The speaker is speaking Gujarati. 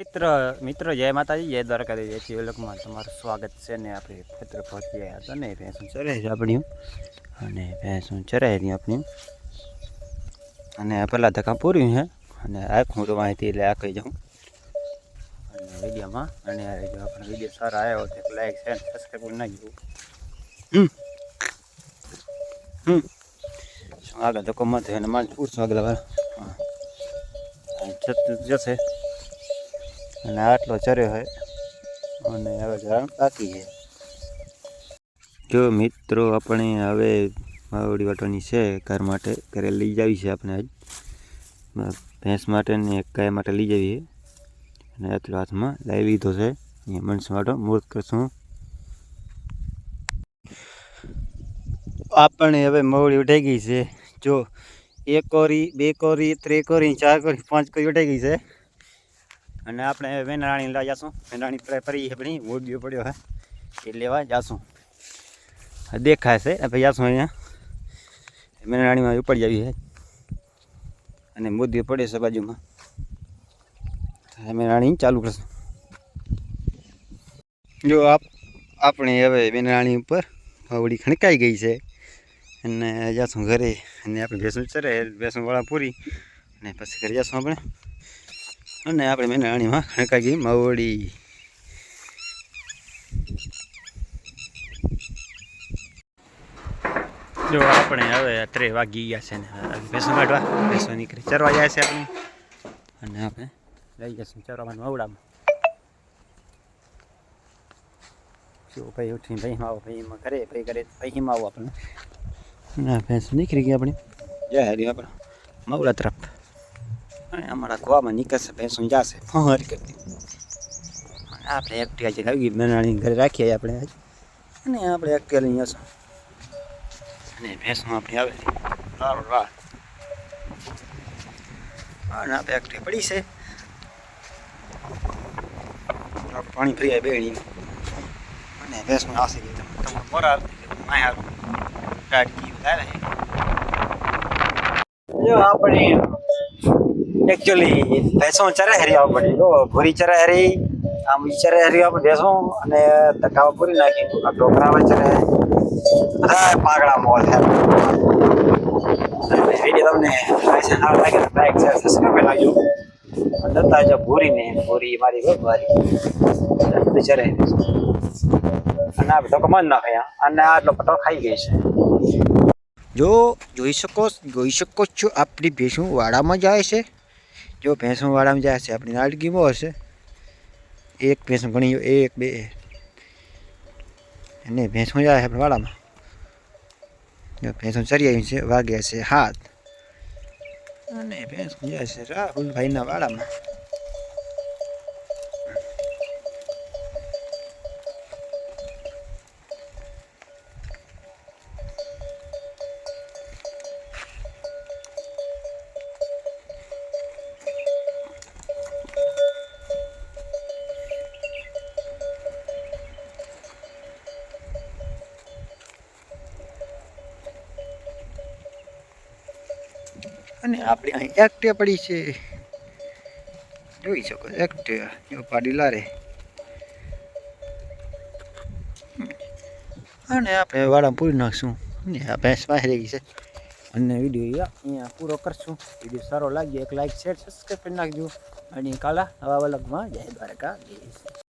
મિત્ર, મિત્રો, જય માતાજી, જય દ્વારકાધી જય શિવલકમાં તમારું સ્વાગત છે ને આપણે પત્ર પહોંચી હતા ને ભેંસું ચરે છે આપણી. અને ભેંસું ચરે છે આપણી. અને પહેલાં ધક્કા પૂર્યું છે. અને આખું તો માહિતી એટલે આખી જાઉં અને વિડીયોમાં, અને જો આપણે વીડિયો સારો આવ્યો તો લાઈક શેર સબસ્ક્રાઈબ નાખજો. હમ. હમ. આગળ ધક્કો મત અને મારે પૂછશું આગળ જશે. અને આટલો ચર્યો હોય અને હવે જરા બાકી છે. જો મિત્રો આપણે હવે માવડી વાટવાની છે ઘર માટે. ઘરે લઈ જાવી છે આપણે આજ. ભેંસ માટે ને ગાય માટે લઈ જવી અને આટલો હાથમાં લઈ લીધો છે. અહીંયા મનસ વાટો મુહૂર્ત કરશું. આપણે હવે મવડી ઉઠાઈ ગઈ છે. જો એક કોરી બે કોરી ત્રણ કોરી ચાર કોરી પાંચ કોરી ઉઠાઈ ગઈ છે. અને આપણે વેનાણી લેવા જશું. વેનાણી પ્રાય ફરી આપણી મોરબીઓ પડ્યો હે. એ લેવા જશું. દેખાય છે. આપણે જાશું અહીંયા. વેનાણીમાં ઉપડી જાવી છે અને મોદીઓ પડે છે બાજુમાં. વેનાણી ચાલુ કરશું. જો આપ, આપણે હવે વેનાણી ઉપર વાવડી ખણકાઈ ગઈ છે. અને જશું ઘરે. અને આપણે ભેંસું ચરે ભેંસું વાળા પૂરી. અને પછી ઘરે જશું આપણે. અને આપણે મેનાણીમાં ખણકાગી મવડી. જો આપણે હવે અત્રે વાગી ગયા છે ને ભેંસો કાઢવા, ભેંસો નીકળી. ચરવા જાય છે આપણે. અને આપણે લઈ જશું ચરવામાં મવડામાં. જો ભાઈ ઉઠીને ભાઈમાં આવો ભાઈમાં કરે ભાઈ કરે ભાઈમાં આવો આપણે ના ભેંસો નીકળી ગઈ આપણે. જય હરી આપણે મવડા અમારા ગોવામાં નીકળશે ભેંસો જશે ફહર કરતી આપણે એકટી આજે આવી મેનાણી ઘરે રાખીએ આપણે આજ અને આપણે એકટી લઈ જશું અને ભેંસમાં આપણે આવે રારો રાર અને આપણે એકટી પડી છે પાણી ફરી આવે બેણી અને ભેંસમાં આસી ગઈ તમે મોરા માયા ગાડી રહે જો આપણે એકચ્યુઅલી ભેંસો ચરે હરી આવવા પડી. જો, ભૂરી ચરે હરી, આમ ચરે હરી આપણે ભેંસો અને તકાવા પૂરી નાખી. આ ઢોકળા ચરે બધા પાગડા મોલ છે. તમને સારા લાગે તો લાઈક શેર સબસ્ક્રાઈબ લાગજો જતા જો ભૂરી ને, ભૂરી મારી બહુ ચરે અને આ બધો ના ખાય અને આટલો પટો ખાઈ ગઈ છે. જો, જોઈ શકો જોઈ શકો છો, આપણી ભેંસું વાડામાં જાય છે. જો ભેંસું વાળામાં જાય છે, આપણી નાડગીમાં હશે. એક ભેંસ ઘણી એક, બે. અને ભેંસું જાય છે આપણે વાડામાં. જો ભેંસું ચરી આવી છે, વાગ્યા છે હાથ. અને ભેંસ જાય છે રાહુલભાઈના વાડામાં. અને આપણે અહીં એકટે પડી છે. જોઈ શકો એકટે પાડી લારે. અને આપણે વાળા પૂરી નાખશું. ને આ ભેંસ પાસે રહી છે. અને વીડિયો અહીંયા પૂરો કરશું. વીડિયો સારો લાગ્યો, એક લાઈક શેર સબસ્ક્રાઈબ કરી નાખજો. અને કાલા નવા અલગમાં જય દ્વારકા